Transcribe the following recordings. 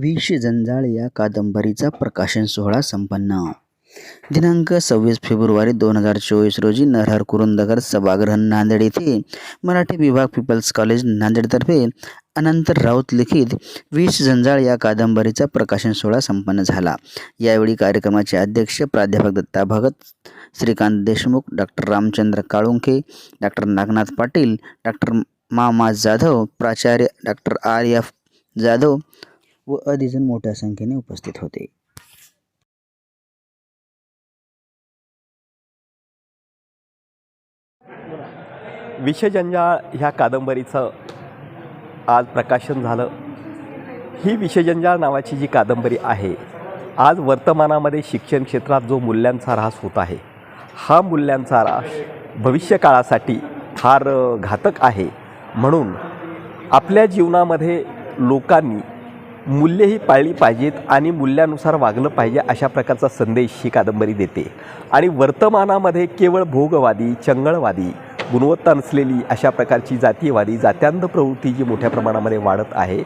विष जंजाळ या कादंबरीचा प्रकाशन सोहळा संपन्न. दिनांक सव्वीस फेब्रुवारी दोन हजार चोवीस रोजी नरहर कुरुंदकर सभागृह नांदेड येथे मराठी विभाग पीपल्स कॉलेज नांदेडतर्फे अनंत राऊत लिखित विष जंजाळ या कादंबरीचा प्रकाशन सोहळा संपन्न झाला. यावेळी कार्यक्रमाचे अध्यक्ष प्राध्यापक Datta Bhagat Shrikant Deshmukh doctor Ramchandra Kalunkhe doctor Nagnath Patil doctor Mama Jadhav प्राचार्य डॉक्टर आर एफ जाधव व अधिजन मोठ्या संख्येने उपस्थित होते. विषजंजाळ ह्या कादंबरीचं आज प्रकाशन झालं. ही विषजंजाळ नावाची जी कादंबरी आहे आज वर्तमानामध्ये शिक्षण क्षेत्रात जो मूल्यांचा ऱ्हास होत आहे हा मूल्यांचा ऱ्हास भविष्यकाळासाठी फार घातक आहे. म्हणून आपल्या जीवनामध्ये लोकांनी मूल्यही पाळली पाहिजेत आणि मूल्यानुसार वागलं पाहिजे अशा प्रकारचा संदेश ही कादंबरी देते. आणि वर्तमानामध्ये केवळ भोगवादी चंगळवादी गुणवत्ता नसलेली अशा प्रकारची जातीयवादी जात्यांध प्रवृत्ती जी मोठ्या प्रमाणामध्ये वाढत आहे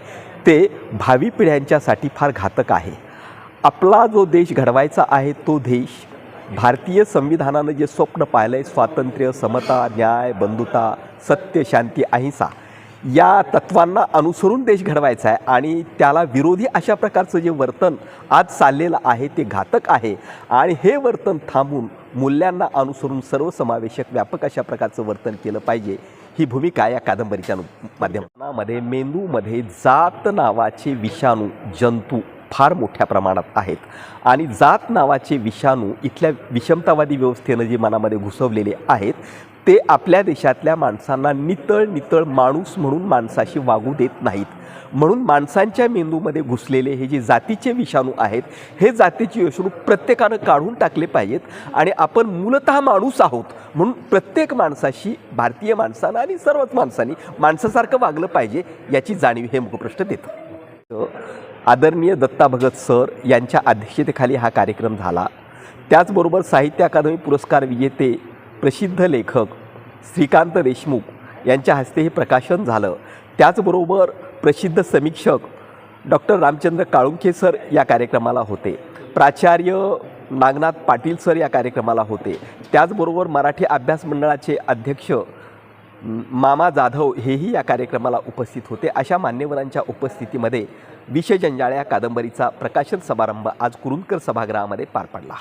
ते भावी पिढ्यांच्यासाठी फार घातक आहे. आपला जो देश घडवायचा आहे तो देश भारतीय संविधानानं जे स्वप्न पाहिलं आहे स्वातंत्र्य समता न्याय बंधुता सत्य शांती अहिंसा या तत्वांना अनुसरून देश घडवायचा आहे आणि त्याला विरोधी अशा प्रकारचं जे वर्तन आज चाललेलं आहे ते घातक आहे. आणि हे वर्तन थांबून मूल्यांना अनुसरून सर्वसमावेशक व्यापक अशा प्रकारचं वर्तन केलं पाहिजे ही भूमिका या कादंबरीच्या माध्यमामध्ये मेंदूमध्ये जात नावाचे विषाणू जंतू फार मोठ्या प्रमाणात आहेत. आणि जात नावाचे विषाणू इथल्या विषमतावादी व्यवस्थेनं जे मनामध्ये घुसवलेले आहेत ते आपल्या देशातल्या माणसांना नितळ नितळ माणूस म्हणून माणसाशी वागू देत नाहीत. म्हणून माणसांच्या मेंदूमध्ये घुसलेले हे जे जातीचे विषाणू आहेत हे जातीचे विषाणू प्रत्येकानं काढून टाकले पाहिजेत आणि आपण मूलतः माणूस आहोत म्हणून प्रत्येक माणसाशी भारतीय माणसानं आणि सर्वच माणसांनी माणसासारखं वागलं पाहिजे याची जाणीव हे मुखप्रश्न देतं. आदरणीय दत्ता भगत सर यांच्या अध्यक्षतेखाली हा कार्यक्रम झाला. त्याचबरोबर साहित्य अकादमी पुरस्कार विजेते प्रसिद्ध लेखक श्रीकांत देशमुख यांच्या हस्ते हे प्रकाशन झालं. त्याचबरोबर प्रसिद्ध समीक्षक डॉक्टर रामचंद्र काळुंखे सर या कार्यक्रमाला होते. प्राचार्य नागनाथ पाटील सर या कार्यक्रमाला होते. त्याचबरोबर मराठी अभ्यास मंडळाचे अध्यक्ष मामा जाधव हेही या कार्यक्रमाला उपस्थित होते. अशा मान्यवरांच्या उपस्थितीमध्ये विषजंजाळ या कादंबरीचा प्रकाशन समारंभ आज कुरुंदकर सभागृहामध्ये पार पडला.